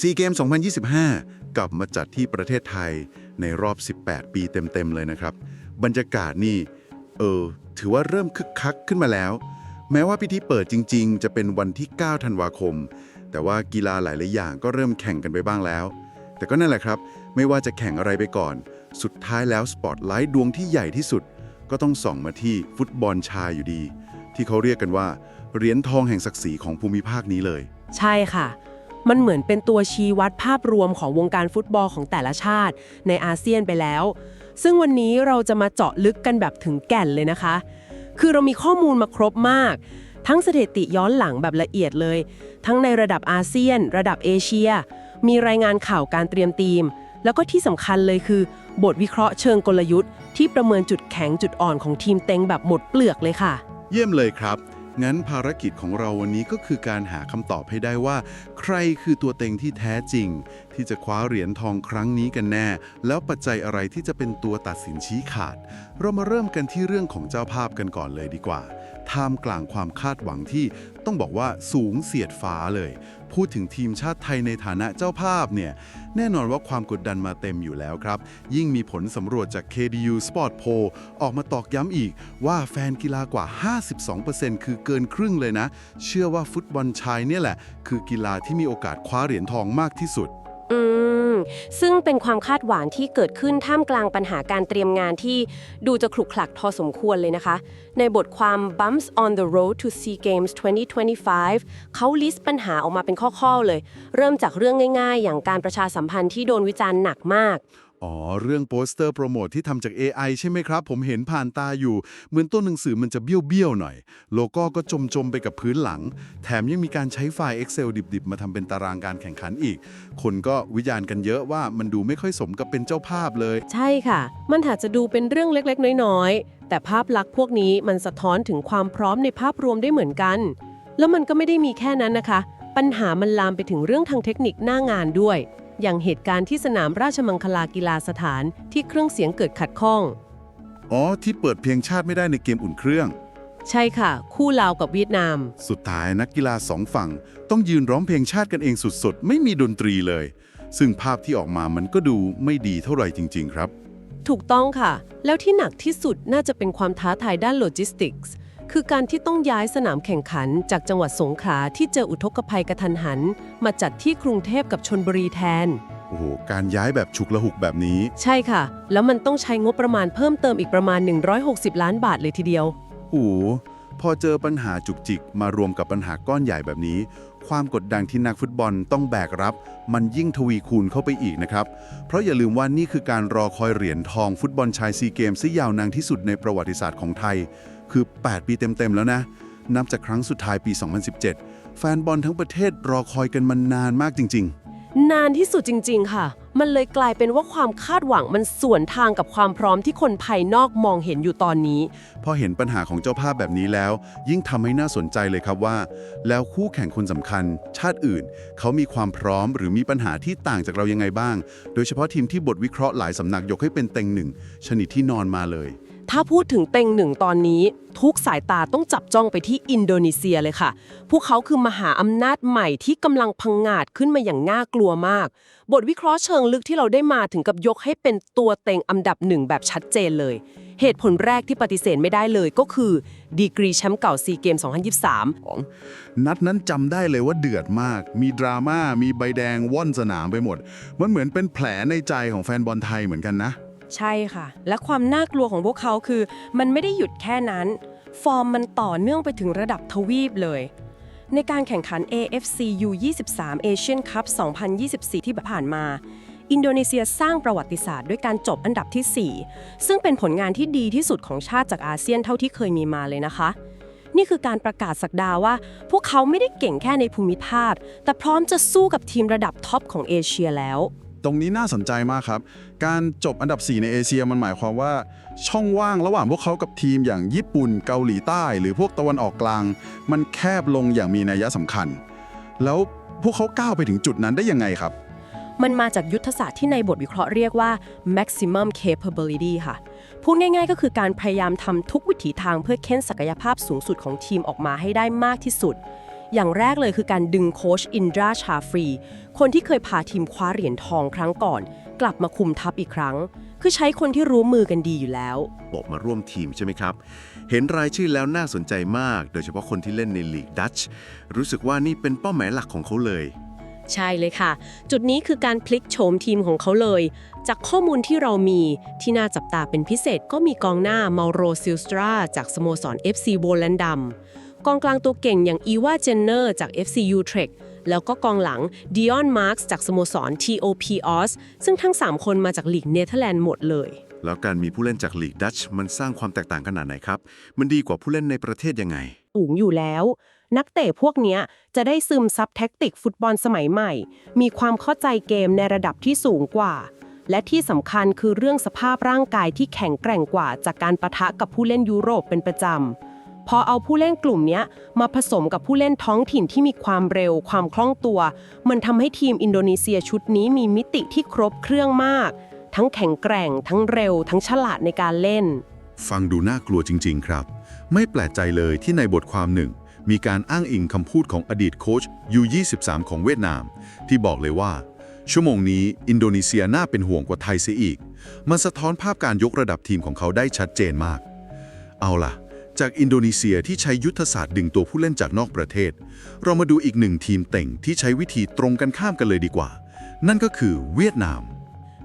ซีเกม 2025 กลับมาจัดที่ประเทศไทยในรอบ 18 ปีเต็มๆเลยนะครับ บรรยากาศนี่ เออ ถือว่าเริ่มคึกคักขึ้นมาแล้ว แม้ว่าพิธีเปิดจริง ๆ จะเป็นวันที่ 9 ธันวาคม แต่ว่ากีฬาหลายๆอย่างก็เริ่มแข่งกันไปบ้างแล้ว แต่ก็นั่นแหละครับ ไม่ว่าจะแข่งอะไรไปก่อน สุดท้ายแล้วสปอตไลท์ดวงที่ใหญ่ที่สุด ก็ต้องส่องมาที่ฟุตบอลชายอยู่ดี ที่เขาเรียกกันว่าเหรียญทองแห่งศักดิ์ศรีของภูมิภาคนี้เลย ใช่ค่ะ มันเหมือนเป็นตัวชี้วัดภาพรวมของวงการฟุตบอลของแต่ละชาติ ในอาเซียนไปแล้ว ซึ่งวันนี้เราจะมาเจาะลึกกันแบบถึงแก่นเลยนะคะ คือเรามีข้อมูลมาครบมาก ทั้งสถิติย้อนหลังแบบละเอียดเลย ทั้งในระดับอาเซียน ระดับเอเชีย มีรายงานข่าวการเตรียมทีม แล้วก็ที่สำคัญเลยคือ บทวิเคราะห์เชิงกลยุทธ์ ที่ประเมินจุดแข็งจุดอ่อนของทีมเต็งแบบหมดเปลือกเลยค่ะ เยี่ยมเลยครับ งั้นภารกิจของเราวันนี้ก็คือการหาคำตอบให้ได้ว่า ใครคือตัวเต็งที่แท้จริง ที่จะคว้าเหรียญทองครั้งนี้กันแน่ แล้วปัจจัยอะไรที่จะเป็นตัวตัดสินชี้ขาด เรามาเริ่มกันที่เรื่องของเจ้าภาพกันก่อนเลยดีกว่า ท่ามกลางความคาดหวังที่ต้องบอกว่าสูงเสียดฟ้าเลย พูดถึงทีมชาติไทยในฐานะเจ้าภาพเนี่ย แน่นอนว่าความกดดันมาเต็มอยู่แล้วครับ ยิ่งมีผลสำรวจจาก KDU Sport Poll ออกมาตอกย้ำอีกว่าแฟนกีฬากว่า 52%คือเกินครึ่งเลยนะ เชื่อว่าฟุตบอลชายเนี่ยแหละ คือกีฬาที่มีโอกาสคว้าเหรียญทองมากที่สุด ซึ่งเป็นความคาดหวังที่เกิดขึ้นท่ามกลางปัญหาการเตรียมงานที่ดูจะขลุกขลักพอสมควรเลยนะคะ ในบทความ Bumps on the Road to SEA Games 2025 เขาลิสต์ปัญหาออกมาเป็นข้อๆเลย เริ่มจากเรื่องง่ายๆ อย่างการประชาสัมพันธ์ที่โดนวิจารณ์หนักมาก อ๋อ เรื่องโปสเตอร์โปรโมทที่ทำจาก AI ใช่ไหมครับ ผมเห็นผ่านตาอยู่ เหมือนต้นหนังสือมันจะเบี้ยวๆหน่อย โลโก้ก็จมๆไปกับพื้นหลัง แถมยังมีการใช้ไฟล์ Excel ดิบๆ มาทำเป็นตารางการแข่งขันอีก คนก็วิจารณ์กันเยอะว่ามันดูไม่ค่อยสมกับเป็นเจ้าภาพเลย ใช่ค่ะ มันอาจจะดูเป็นเรื่องเล็กๆ น้อยๆ แต่ภาพลักษณ์พวกนี้มันสะท้อนถึงความพร้อมในภาพรวมได้เหมือนกัน แล้วมันก็ไม่ได้มีแค่นั้นนะคะ ปัญหามันลามไปถึงเรื่องทางเทคนิคหน้างานด้วย อย่างเหตุการณ์ที่สนามราชมังคลากีฬาสถานที่เครื่องเสียงเกิดขัดข้อง อ๋อ ที่เปิดเพลงชาติไม่ได้ในเกมอุ่นเครื่อง ใช่ค่ะ คู่ลาวกับเวียดนาม สุดท้ายนักกีฬาสองฝั่ง ต้องยืนร้องเพลงชาติกันเองสุดๆ ไม่มีดนตรีเลย ซึ่งภาพที่ออกมามันก็ดูไม่ดีเท่าไหร่จริง ๆ ครับ ถูกต้องค่ะ แล้วที่หนักที่สุดน่าจะเป็นความท้าทายด้านโลจิสติกส์ คือการที่ต้องย้ายสนามแข่งขันจากจังหวัดสงขลาที่เจออุทกภัยกระทันหัน มาจัดที่กรุงเทพกับชนบุรีแทน โอ้โห การย้ายแบบฉุกละหุกแบบนี้ ใช่ค่ะ แล้วมันต้องใช้งบประมาณเพิ่มเติมอีกประมาณ 160 ล้านบาทเลยทีเดียว โอ้โห พอเจอปัญหาจุกจิกมารวมกับปัญหาก้อนใหญ่แบบนี้ ความกดดันที่นักฟุตบอลต้องแบกรับ มันยิ่งทวีคูณเข้าไปอีกนะครับ เพราะอย่าลืมว่านี่คือการรอคอยเหรียญทองฟุตบอลชายซีเกมที่ยาวนานที่สุดในประวัติศาสตร์ของไทย คือ 8 ปีเต็ม ๆ แล้วนะ นับจากครั้งสุดท้ายปี 2017 แฟนบอลทั้งประเทศรอคอยกันมานานมากจริงๆนานที่สุดจริง ๆ ค่ะ มันเลยกลายเป็นว่าความคาดหวังมันสวนทางกับความพร้อมที่คนภายนอกมองเห็นอยู่ตอนนี้พอเห็นปัญหาของเจ้าภาพแบบนี้แล้ว ยิ่งทำให้น่าสนใจเลยครับว่า แล้วคู่แข่งคนสำคัญ ชาติอื่น เขามีความพร้อมหรือมีปัญหาที่ต่างจากเรายังไงบ้าง โดยเฉพาะทีมที่บทวิเคราะห์หลายสำนักยกให้เป็นเต็งหนึ่งชนิดที่นอนมาเลย ถ้าพูดถึงเต็งหนึ่งตอนนี้ ทุกสายตาต้องจับจ้องไปที่อินโดนีเซียเลยค่ะ พวกเขาคือมหาอำนาจใหม่ที่กำลังพังงาดขึ้นมาอย่างน่ากลัวมาก บทวิเคราะห์เชิงลึกที่เราได้มาถึงกับยกให้เป็นตัวเต็งอันดับหนึ่งแบบชัดเจนเลย เหตุผลแรกที่ปฏิเสธไม่ได้เลยก็คือ ดีกรีแชมป์เก่าซีเกม 2023 นัดนั้นจำได้เลยว่าเดือดมาก มีดราม่ามีใบแดงว่อนสนามไปหมด มันเหมือนเป็นแผลในใจของแฟนบอลไทยเหมือนกันนะ ใช่ค่ะ และความน่ากลัวของพวกเขาคือ มันไม่ได้หยุดแค่นั้น ฟอร์มมันต่อเนื่องไปถึงระดับทวีปเลย ในการแข่งขัน AFC U23 Asian Cup 2024 ที่ผ่านมา อินโดนีเซียสร้างประวัติศาสตร์ด้วยการจบอันดับที่ 4 ซึ่งเป็นผลงานที่ดีที่สุดของชาติจากอาเซียนเท่าที่เคยมีมาเลยนะคะนี่คือการประกาศสักดาว่า พวกเขาไม่ได้เก่งแค่ในภูมิภาค แต่พร้อมจะสู้กับทีมระดับท็อปของเอเชียแล้ว ตรงนี้น่าสนใจมากครับ การจบอันดับ 4 ในเอเชียมันหมายความว่า ช่องว่างระหว่างพวกเขากับทีมอย่างญี่ปุ่นเกาหลีใต้ หรือพวกตะวันออกกลาง มันแคบลงอย่างมีนัยสำคัญ แล้วพวกเขาก้าวไปถึงจุดนั้นได้ยังไงครับ มันมาจากยุทธศาสตร์ที่ในบทวิเคราะห์เรียกว่า maximum capability ค่ะ พูดง่ายๆ ก็คือการพยายามทำทุกวิถีทางเพื่อเค้นศักยภาพสูงสุดของทีมออกมาให้ได้มากที่สุด อย่างแรกเลยคือการดึงโค้ชอินดราชาฟรี คนที่เคยพาทีมคว้าเหรียญทองครั้งก่อน กลับมาคุมทัพอีกครั้ง คือใช้คนที่รู้มือกันดีอยู่แล้ว บอกมาร่วมทีมใช่ไหมครับ เห็นรายชื่อแล้วน่าสนใจมาก โดยเฉพาะคนที่เล่นในลีกดัตช์รู้สึกว่านี่เป็นเป้าหมายหลักของเขาเลย ใช่เลยค่ะ จุดนี้คือการพลิกโฉมทีมของเขาเลย จากข้อมูลที่เรามีที่น่าจับตาเป็นพิเศษก็มีกองหน้ามาโรซิลสตราจากสโมสร FC โบแลนดัม กองกลางตัวเก่งอย่างอีวาเจนเนอร์จาก FC Utrecht แล้วก็กองหลังดิออนมาร์กจากสโมสร TOP Os ซึ่งทั้ง 3 คนมาจากลีกเนเธอร์แลนด์หมดเลย แล้วการมีผู้เล่นจากลีกดัตช์มันสร้างความแตกต่างขนาดไหนครับ มันดีกว่าผู้เล่นในประเทศยังไง สูงอยู่แล้ว นักเตะพวกเนี้ยจะได้ซึมซับแท็กติกฟุตบอลสมัยใหม่ มีความเข้าใจเกมในระดับที่สูงกว่า และที่สำคัญคือเรื่องสภาพร่างกายที่แข็งแกร่งกว่า จากการประทะกับผู้เล่นยุโรปเป็นประจำ พอเอาผู้เล่นกลุ่มนี้มาผสมกับผู้เล่นท้องถิ่นที่มีความเร็ว ความคล่องตัว มันทำให้ทีมอินโดนีเซียชุดนี้มีมิติที่ครบเครื่องมาก ทั้งแข็งแกร่ง ทั้งเร็ว ทั้งฉลาดในการเล่น ฟังดูน่ากลัวจริง ๆ ครับ ไม่แปลกใจเลยที่ในบทความหนึ่ง มีการอ้างอิงคำพูดของอดีตโค้ช U23 ของเวียดนาม ที่บอกเลยว่า ชั่วโมงนี้อินโดนีเซียน่าเป็นห่วงกว่าไทยเสียอีก มันสะท้อนภาพการยกระดับทีมของเขาได้ชัดเจนมาก เอาล่ะ จากอินโดนีเซียที่ใช้ยุทธศาสตร์ดึงตัวผู้เล่นจากนอกประเทศ เรามาดูอีกหนึ่งทีมเต่งที่ใช้วิธีตรงกันข้ามกันเลยดีกว่า นั่นก็คือเวียดนาม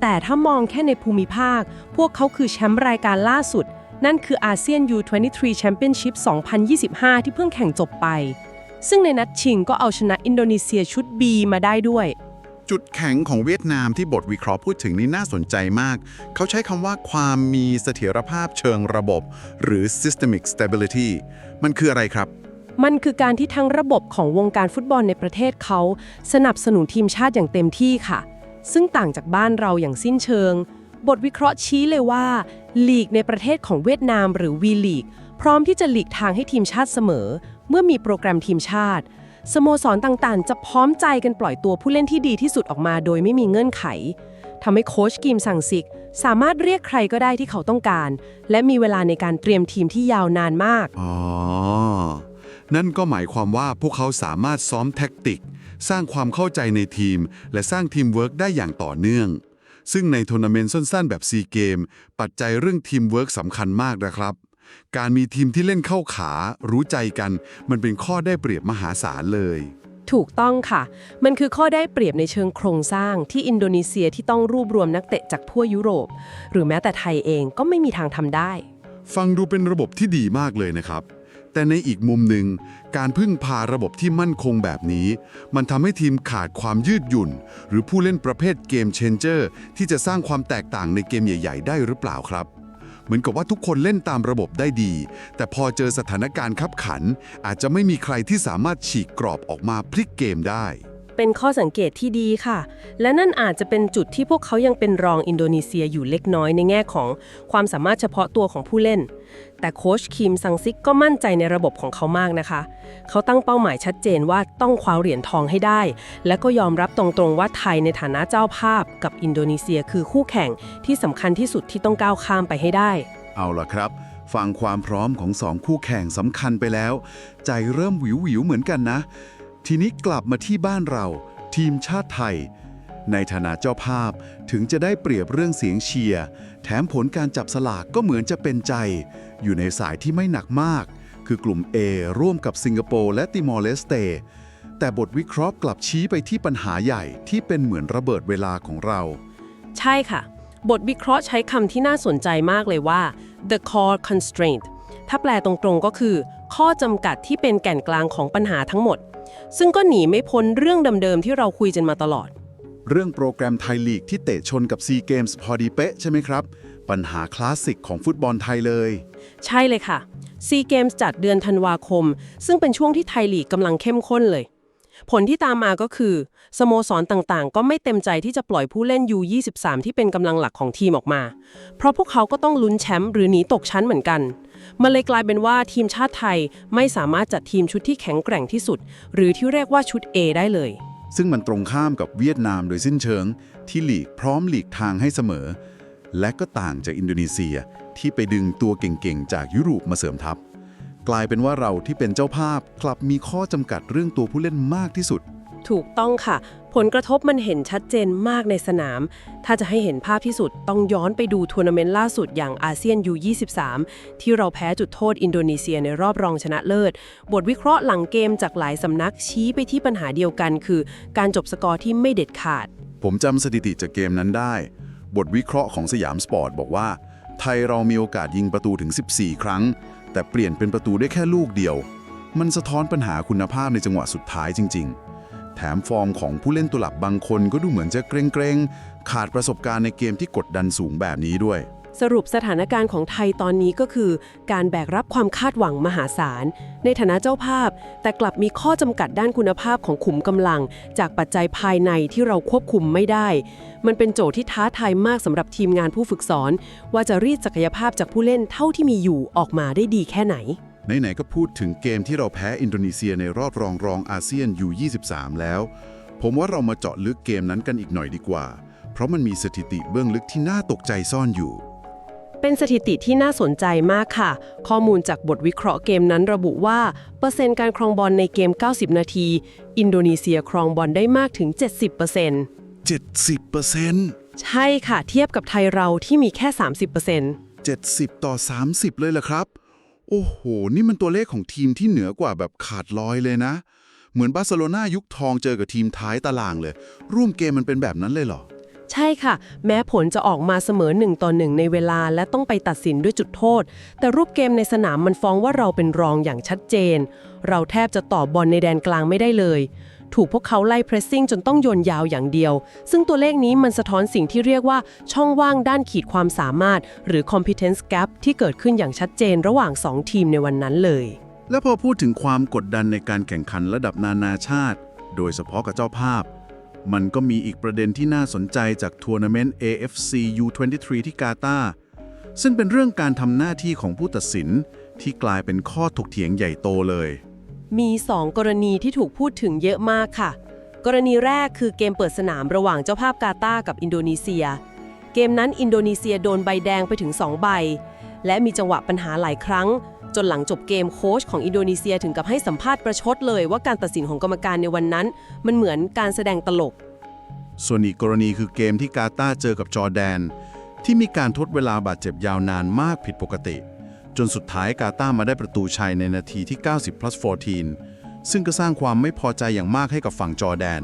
แต่ถ้ามองแค่ในภูมิภาค พวกเขาคือแชมป์รายการล่าสุด นั่นคืออาเซียน U23 Championship 2025 ที่เพิ่งแข่งจบไป ซึ่งในนัดชิงก็เอาชนะอินโดนีเซียชุด B มาได้ด้วย จุดแข็งของเวียดนามที่บทวิเคราะห์พูดถึงนี่น่าสนใจมาก เขาใช้คำว่าความมีเสถียรภาพเชิงระบบ หรือ systemic stability มันคืออะไรครับ มันคือการที่ทั้งระบบของวงการฟุตบอลในประเทศเขา สนับสนุนทีมชาติอย่างเต็มที่ค่ะ ซึ่งต่างจากบ้านเราอย่างสิ้นเชิง บทวิเคราะห์ชี้เลยว่าลีกในประเทศของเวียดนามหรือวีลีกพร้อมที่จะหลีกทางให้ทีมชาติเสมอ เมื่อมีโปรแกรมทีมชาติ สโมสรต่างๆ จะพร้อมใจกันปล่อยตัวผู้เล่นที่ดีที่สุดออกมาโดยไม่มีเงื่อนไขทำให้โค้ชกิมสั่งซิก สามารถเรียกใครก็ได้ที่เขาต้องการ และมีเวลาในการเตรียมทีมที่ยาวนานมาก อ๋อ นั่นก็หมายความว่าพวกเขาสามารถซ้อมแท็กติก สร้างความเข้าใจในทีม และสร้างทีมเวิร์กได้อย่างต่อเนื่อง ซึ่งในทัวร์นาเมนต์สั้นๆ แบบซีเกมปัจจัยเรื่องทีมเวิร์กสำคัญมากนะครับ การมีทีมที่เล่นเข้าขา รู้ใจกัน มันเป็นข้อได้เปรียบมหาศาลเลย ถูกต้องค่ะ มันคือข้อได้เปรียบในเชิงโครงสร้างที่อินโดนีเซียที่ต้องรวบรวมนักเตะจากทั่วยุโรป หรือแม้แต่ไทยเองก็ไม่มีทางทำได้ ฟังดูเป็นระบบที่ดีมากเลยนะครับ แต่ในอีกมุมหนึ่ง การพึ่งพาระบบที่มั่นคงแบบนี้ มันทำให้ทีมขาดความยืดหยุ่น หรือผู้เล่นประเภทเกมเชนเจอร์ที่จะสร้างความแตกต่างในเกมใหญ่ ๆ ได้หรือเปล่าครับ เหมือนกับว่าทุกคนเล่นตามระบบได้ดี แต่พอเจอสถานการณ์ขับขัน อาจจะไม่มีใครที่สามารถฉีกกรอบออกมาพลิกเกมได้ เป็นข้อสังเกตที่ดีค่ะ และนั่นอาจจะเป็นจุดที่พวกเขายังเป็นรองอินโดนีเซียอยู่เล็กน้อยในแง่ของความสามารถเฉพาะตัวของผู้เล่น แต่โค้ชคิมซังซิกก็มั่นใจในระบบของเขามากนะคะ เขาตั้งเป้าหมายชัดเจนว่าต้องคว้าเหรียญทองให้ได้ และก็ยอมรับตรงๆว่าไทยในฐานะเจ้าภาพ กับอินโดนีเซียคือคู่แข่งที่สำคัญที่สุดที่ต้องก้าวข้ามไปให้ได้ เอาล่ะครับฟังความพร้อมของสองคู่แข่งสำคัญไปแล้ว ใจเริ่มหวิวหวิวๆเหมือนกันนะ ทีนี้กลับมาที่บ้านเรา ทีมชาติไทย ในฐานะเจ้าภาพถึงจะได้เปรียบเรื่องเสียงเชียร์แถมผลการจับสลากก็เหมือนจะเป็นใจ อยู่ในสายที่ไม่หนักมาก คือกลุ่ม A ร่วมกับสิงคโปร์และติมอร์เลสเตแต่บทวิเคราะห์กลับชี้ไปที่ปัญหาใหญ่ที่เป็นเหมือนระเบิดเวลาของเรา ใช่ค่ะ บทวิเคราะห์ใช้คำที่น่าสนใจมากเลยว่า the core constraint ถ้าแปลตรงๆก็คือ ข้อจำกัดที่เป็นแก่นกลางของปัญหาทั้งหมด ซึ่งก็หนีไม่พ้นเรื่องเดิมๆที่เราคุยกันมาตลอด เรื่องโปรแกรมไทยลีกที่เตะชนกับซีเกมส์พอดีเป๊ะใช่ไหมครับ ปัญหาคลาสสิกของฟุตบอลไทยเลย ใช่เลยค่ะซีเกมส์จัดเดือนธันวาคม ซึ่งเป็นช่วงที่ไทยลีกกำลังเข้มข้นเลย ผลที่ตามมาก็คือ สโมสรต่างๆ ก็ไม่เต็มใจที่จะปล่อยผู้เล่น U23 ที่เป็นกำลังหลักของทีมออกมา เพราะพวกเขาก็ต้องลุ้นแชมป์หรือหนีตกชั้นเหมือนกัน มันเลยกลายเป็นว่าทีมชาติไทยไม่สามารถจัดทีมชุดที่แข็งแกร่งที่สุด หรือที่เรียกว่าชุด A ได้เลย ซึ่งมันตรงข้ามกับเวียดนามโดยสิ้นเชิง ที่หลีกพร้อมหลีกทางให้เสมอ และก็ต่างจากอินโดนีเซียที่ไปดึงตัวเก่งๆ จากยุโรปมาเสริมทัพ กลายเป็นว่าเราที่เป็นเจ้าภาพกลับมีข้อจำกัดเรื่องตัวผู้เล่นมากที่สุด ถูกต้องค่ะ ผลกระทบมันเห็นชัดเจนมากในสนาม ถ้าจะให้เห็นภาพที่สุดต้องย้อนไปดูทัวร์นาเมนต์ล่าสุดอย่างอาเซียน U23 ที่เราแพ้จุดโทษอินโดนีเซียในรอบรองชนะเลิศ บทวิเคราะห์หลังเกมจากหลายสำนักชี้ไปที่ปัญหาเดียวกัน คือ การจบสกอร์ที่ไม่เด็ดขาด ผมจำสถิติจากเกมนั้นได้ บทวิเคราะห์ของสยามสปอร์ตบอกว่า ไทยเรามีโอกาสยิงประตูถึง 14 ครั้ง แต่เปลี่ยนเป็นประตูได้แค่ลูกเดียว มันสะท้อนปัญหาคุณภาพในจังหวะสุดท้ายจริง ๆ แถมฟอร์มของผู้เล่นตัวหลักบางคนก็ดูเหมือนจะเกรงๆ ขาดประสบการณ์ในเกมที่กดดันสูงแบบนี้ด้วย สรุปสถานการณ์ของไทยตอนนี้ก็คือ การแบกรับความคาดหวังมหาศาล ในฐานะเจ้าภาพ แต่กลับมีข้อจำกัดด้านคุณภาพของขุมกำลัง จากปัจจัยภายในที่เราควบคุมไม่ได้ มันเป็นโจทย์ที่ท้าทายมากสำหรับทีมงานผู้ฝึกสอน ว่าจะรีดศักยภาพจากผู้เล่นเท่าที่มีอยู่ออกมาได้ดีแค่ไหนไหนๆก็พูดถึงเกมที่เราแพ้อินโดนีเซียในรอบรองรองอาเซียน U23 แล้ว ผมว่าเรามาเจาะลึกเกมนั้นกันอีกหน่อยดีกว่า เพราะมันมีสถิติเบื้องลึกที่น่าตกใจซ่อนอยู่ เป็นสถิติที่น่าสนใจมากค่ะ ข้อมูลจากบทวิเคราะห์เกมนั้นระบุว่า เปอร์เซ็นต์การครองบอลในเกม 90 นาที อินโดนีเซียครองบอลได้มากถึง 70% 70%ใช่ค่ะ เทียบกับไทยเราที่มีแค่ 30% 70 ต่อ 30 เลยเหรอครับ โอ้โห นี่มันตัวเลขของทีมที่เหนือกว่าแบบขาดลอยเลยนะ เหมือนบาร์เซโลนายุคทองเจอกับทีมท้ายตารางเลย ร่วมเกมมันเป็นแบบนั้นเลยเหรอ ใช่ค่ะ แม้ผลจะออกมาเสมอ1ต่อ1ในเวลาและต้องไปตัดสินด้วยจุดโทษ แต่รูปเกมในสนามมันฟ้องว่าเราเป็นรองอย่างชัดเจน เราแทบจะต่อบอลในแดนกลางไม่ได้เลย ถูกพวกเขาไล่เพรสซิ่งจนต้องโยนยาวอย่างเดียว ซึ่งตัวเลขนี้มันสะท้อนสิ่งที่เรียกว่าช่องว่างด้านขีดความสามารถ หรือ competence gap ที่เกิดขึ้นอย่างชัดเจนระหว่าง 2 ทีมในวันนั้นเลย แล้วพอพูดถึงความกดดันในการแข่งขันระดับนานาชาติ โดยเฉพาะกับเจ้าภาพ มันก็มีอีกประเด็นที่น่าสนใจจากทัวร์นาเมนต์ AFC U23 ที่กาตาร์ซึ่งเป็นเรื่องการทำหน้าที่ของผู้ตัดสินที่กลายเป็นข้อถกเถียงใหญ่โตเลย มี 2 กรณีที่ถูกพูดถึงเยอะมากค่ะ กรณีแรกคือเกมเปิดสนามระหว่างเจ้าภาพกาตาร์กับอินโดนีเซีย เกมนั้นอินโดนีเซียโดนใบแดงไปถึง 2 ใบ และมีจังหวะปัญหาหลายครั้ง จนหลังจบเกมโค้ชของอินโดนีเซียถึงกับให้สัมภาษณ์ประชดเลยว่าการตัดสินของกรรมการในวันนั้น มันเหมือนการแสดงตลก ส่วนอีกกรณีคือเกมที่กาตาร์เจอกับจอร์แดน ที่มีการทดเวลาบาดเจ็บยาวนานมากผิดปกติ จนสุดท้ายกาตาร์มาได้ประตูชัยในนาทีที่ 90 plus 14 ซึ่งก็สร้างความไม่พอใจอย่างมากให้กับฝั่งจอร์แดน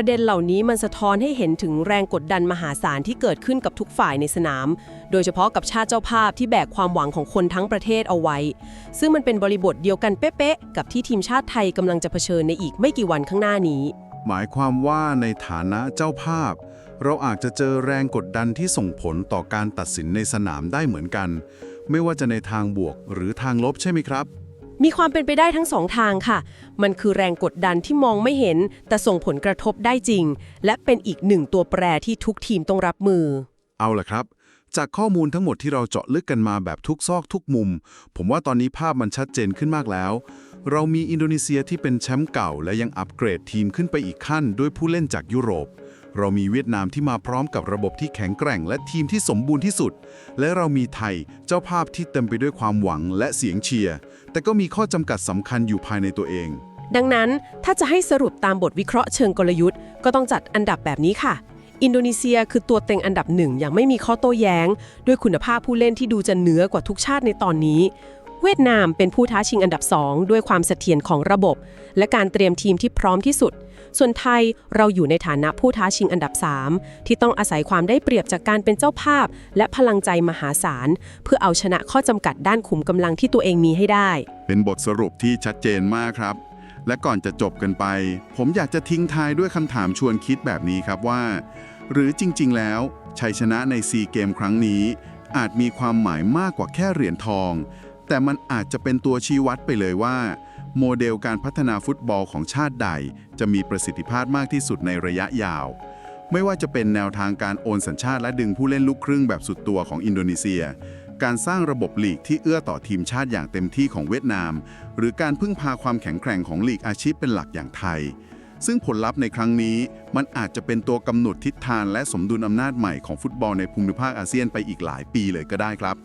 ประเด็นเหล่านี้มันสะท้อนให้เห็นถึงแรงกดดันมหาศาลที่เกิดขึ้นกับทุกฝ่ายในสนาม โดยเฉพาะกับชาติเจ้าภาพที่แบกความหวังของคนทั้งประเทศเอาไว้ ซึ่งมันเป็นบริบทเดียวกันเป๊ะๆกับที่ทีมชาติไทยกำลังจะเผชิญในอีกไม่กี่วันข้างหน้านี้ หมายความว่าในฐานะเจ้าภาพ เราอาจจะเจอแรงกดดันที่ส่งผลต่อการตัดสินในสนามได้เหมือนกัน ไม่ว่าจะในทางบวกหรือทางลบใช่ไหมครับ มีความเป็นไปได้ทั้งสองทางค่ะ มันคือแรงกดดันที่มองไม่เห็น แต่ส่งผลกระทบได้จริง และเป็นอีกหนึ่งตัวแปรที่ทุกทีมต้องรับมือ เอาล่ะครับ จากข้อมูลทั้งหมดที่เราเจาะลึกกันมาแบบทุกซอกทุกมุม ผมว่าตอนนี้ภาพมันชัดเจนขึ้นมากแล้ว เรามีอินโดนีเซียที่เป็นแชมป์เก่า และยังอัปเกรดทีมขึ้นไปอีกขั้น ด้วยผู้เล่นจากยุโรป เรามีเวียดนามที่มาพร้อมกับระบบที่แข็งแกร่ง และทีมที่สมบูรณ์ที่สุด และเรามีไทยเจ้าภาพที่เต็มไปด้วยความหวังและเสียงเชียร์ แต่ก็มีข้อจำกัดสำคัญอยู่ภายในตัวเอง ดังนั้นถ้าจะให้สรุปตามบทวิเคราะห์เชิงกลยุทธ์ ก็ต้องจัดอันดับแบบนี้ค่ะ อินโดนีเซียคือตัวเต็งอันดับหนึ่งอย่างไม่มีข้อโต้แย้ง ด้วยคุณภาพผู้เล่นที่ดูจะเหนือกว่าทุกชาติในตอนนี้ เวียดนามเป็นผู้ท้าชิงอันดับ2ด้วยความเสถียรของระบบ และการเตรียมทีมที่พร้อมที่สุด ส่วนไทยเราอยู่ในฐานะผู้ท้าชิงอันดับ 3 ที่ต้องอาศัยความได้เปรียบจากการเป็นเจ้าภาพ และพลังใจมหาศาล เพื่อเอาชนะข้อจำกัดด้านขุมกำลังที่ตัวเองมีให้ได้ เป็นบทสรุปที่ชัดเจนมากครับ และก่อนจะจบกันไป ผมอยากจะทิ้งท้ายด้วยคำถามชวนคิดแบบนี้ครับว่า หรือจริง ๆ แล้วชัยชนะในซีเกมครั้งนี้ อาจมีความหมายมากกว่าแค่เหรียญทอง แต่มันอาจจะเป็นตัวชี้วัดไปเลยว่า โมเดลการพัฒนาฟุตบอลของชาติใด จะมีประสิทธิภาพมากที่สุดในระยะยาว ไม่ว่าจะเป็นแนวทางการโอนสัญชาติและดึงผู้เล่นลูกครึ่งแบบสุดตัวของอินโดนีเซีย การสร้างระบบลีกที่เอื้อต่อทีมชาติอย่างเต็มที่ของเวียดนาม หรือการพึ่งพาความแข็งแกร่งของลีกอาชีพเป็นหลักอย่างไทย ซึ่งผลลัพธ์ในครั้งนี้มันอาจจะเป็นตัวกำหนดทิศทางและสมดุลอำนาจใหม่ของฟุตบอลในภูมิภาคอาเซียนไปอีกหลายปีเลยก็ได้ครับ